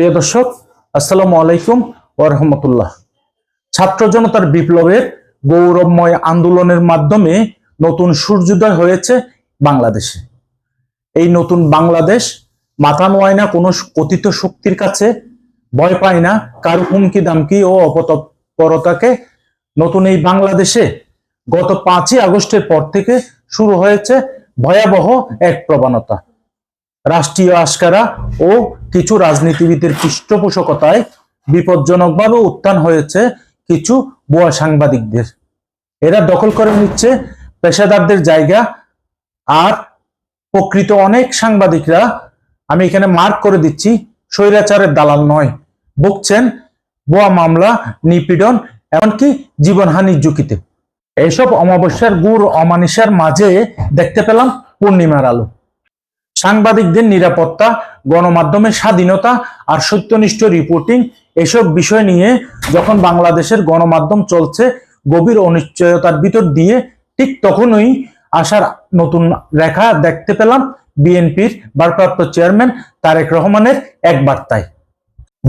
প্রিয় দর্শক, আসসালামু আলাইকুম ও রহমতুল্লাহ। ছাত্র জনতার বিপ্লবের গৌরবময় আন্দোলনের মাধ্যমে নতুন সূর্যোদয় হয়েছে বাংলাদেশে। এই নতুন বাংলাদেশ মাথা নোয়ায় না, কোনো কথিত শক্তির কাছে ভয় পায় না, কারও হুমকি দামকি ও অপতৎপরতাকে। নতুন এই বাংলাদেশে গত পাঁচই আগস্টের পর থেকে শুরু হয়েছে ভয়াবহ এক প্রবণতা। রাষ্ট্রীয় আস্কারা ও কিছু রাজনীতিবিদের পৃষ্ঠপোষকতায় বিপজ্জনকভাবে উত্থান হয়েছে কিছু ভুয়া সাংবাদিকদের। এরা দখল করে নিচ্ছে পেশাদারদের জায়গা আর প্রকৃত অনেক সাংবাদিকরা, আমি এখানে মার্ক করে দিচ্ছি, স্বৈরাচারের দালাল নয়, ভুগছেন বোয়া মামলা, নিপীড়ন, এমনকি জীবনহানির ঝুঁকিতে। এইসব অমাবস্যার গুড় অমানিসার মাঝে দেখতে পেলাম পূর্ণিমার আলো। সাংবাদিকদের নিরাপত্তা, গণমাধ্যমের স্বাধীনতা আর সত্যনিষ্ঠ রিপোর্টিং এসব বিষয় নিয়ে যখন বাংলাদেশের গণমাধ্যম চলছে, গভীর অনিশ্চয়তার ভিতর দিয়ে ঠিক তখনই আসার নতুন রেখা দেখতে পেলাম বিএনপির ভারপ্রাপ্ত চেয়ারম্যান তারেক রহমানের এক বার্তায়।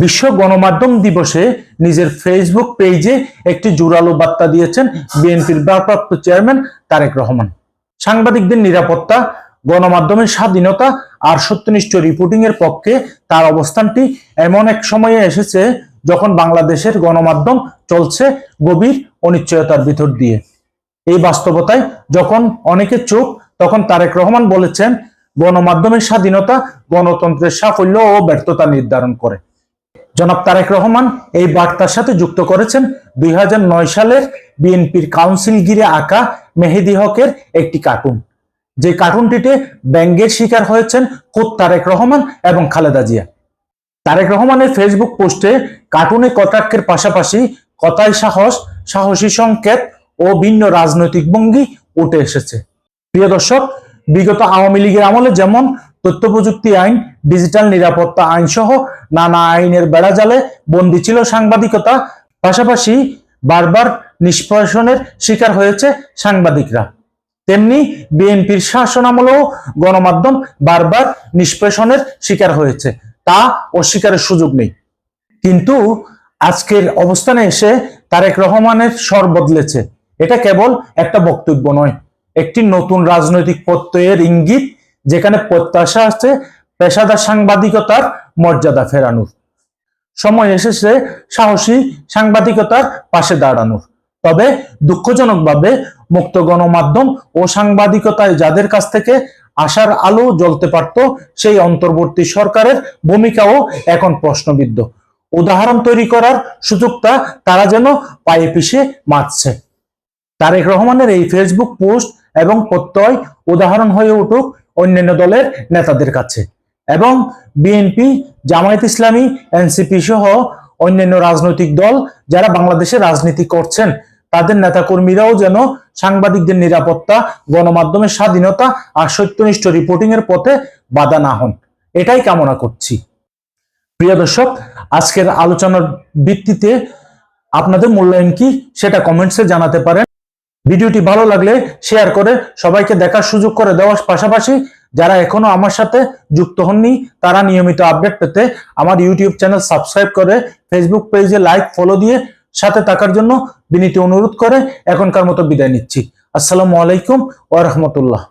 বিশ্ব গণমাধ্যম দিবসে নিজের ফেসবুক পেজে একটি জোরালো বার্তা দিয়েছেন বিএনপির ভারপ্রাপ্ত চেয়ারম্যান তারেক রহমান। সাংবাদিকদের নিরাপত্তা গণমাধ্যমের স্বাধীনতা আর সত্যনিষ্ঠ রিপোর্টিং এর পক্ষে তার অবস্থানটি এমন এক সময়ে এসেছে যখন বাংলাদেশের গণমাধ্যম চলছে গভীর অনিশ্চয়তার ভিতর দিয়ে। এই বাস্তবতায় যখন অনেকে চোখ তখন তারেক রহমান বলেছেন, গণমাধ্যমের স্বাধীনতা গণতন্ত্রের সাফল্য ও ব্যর্থতা নির্ধারণ করে। জনাব তারেক রহমান এই বার্তার সাথে যুক্ত করেছেন, দুই হাজার নয় সালের বিএনপির কাউন্সিল গিরে আঁকা মেহেদি হকের একটি কার্টুন। যে কার্টুনটিতে ব্যঙ্গের শিকার হয়েছেন খোদ তারেক রহমান এবং খালেদা জিয়া। তারেক রহমানের ফেসবুক পোস্টে কার্টুনে কটাক্ষের পাশাপাশি কথায় সাহস, সাহসী সংকেত ও ভিন্ন রাজনৈতিক ভঙ্গি উঠে এসেছে। প্রিয় দর্শক, বিগত আওয়ামী লীগের আমলে যেমন তথ্য প্রযুক্তি আইন, ডিজিটাল নিরাপত্তা আইন সহ নানা আইনের বেড়াজালে বন্দি ছিল সাংবাদিকতা, পাশাপাশি বারবার নিষ্পেষণের শিকার হয়েছে সাংবাদিকরা। তেমনি বিএনপির শাসন আমলেও গণমাধ্যম বারবার নিষ্পেষণের শিকার হয়েছে। তা অস্বীকারের সুযোগ নেই। কিন্তু আজকের অবস্থানে এসে তারেক রহমানের স্বর বদলেছে। এটা কেবল একটা বক্তব্য নয়, একটি নতুন রাজনৈতিক প্রত্যয়ের ইঙ্গিত, যেখানে প্রত্যাশা আছে পেশাদার সাংবাদিকতার মর্যাদা ফেরানোর। সময় এসেছে সাহসী সাংবাদিকতার পাশে দাঁড়ানোর। তবে দুঃখজনকভাবে মুক্ত গণমাধ্যম ও সাংবাদিকতায় যাদের কাছ থেকে আশার আলো জ্বলতে পারত, সেই অন্তর্বর্তী সরকারের ভূমিকাও এখন প্রশ্নবিদ্ধ। উদাহরণ তৈরি করার সুযোগটা তারা যেন পায়ে পিষে মারছে। তারেক রহমানের এই ফেসবুক পোস্ট এবং প্রত্যয় উদাহরণ হয়ে উঠুক অন্যান্য দলের নেতাদের কাছে। এবং বিএনপি জামায়াত ইসলামী এনসিপি সহ অন্যান্য রাজনৈতিক দল যারা বাংলাদেশে রাজনীতি করছেন তাদের নেতাকর্মীরাও যেন সাংবাদিকদের নিরাপত্তা গণমাধ্যমের স্বাধীনতা আর সত্যনিষ্ঠ রিপোর্টিং এর পথে বাধা না হন। এটাই কামনা করছি। প্রিয় দর্শক, আজকের আলোচনার ভিত্তিতে আপনাদের মূল্যায়ন কি সেটা কমেন্টসে জানাতে পারেন। ভিডিওটি ভালো লাগলে শেয়ার করে সবাইকে দেখার সুযোগ করে দেওয়ার পাশাপাশি যারা এখনও আমার সাথে যুক্ত হননি, তারা নিয়মিত আপডেট পেতে আমার ইউটিউব চ্যানেল সাবস্ক্রাইব করে ফেসবুক পেজে লাইক ফলো দিয়ে সাথে থাকার জন্য বিনীত অনুরোধ করে এখনকার মতো বিদায় নিচ্ছি। আসসালামু আলাইকুম ওয়া রাহমাতুল্লাহ।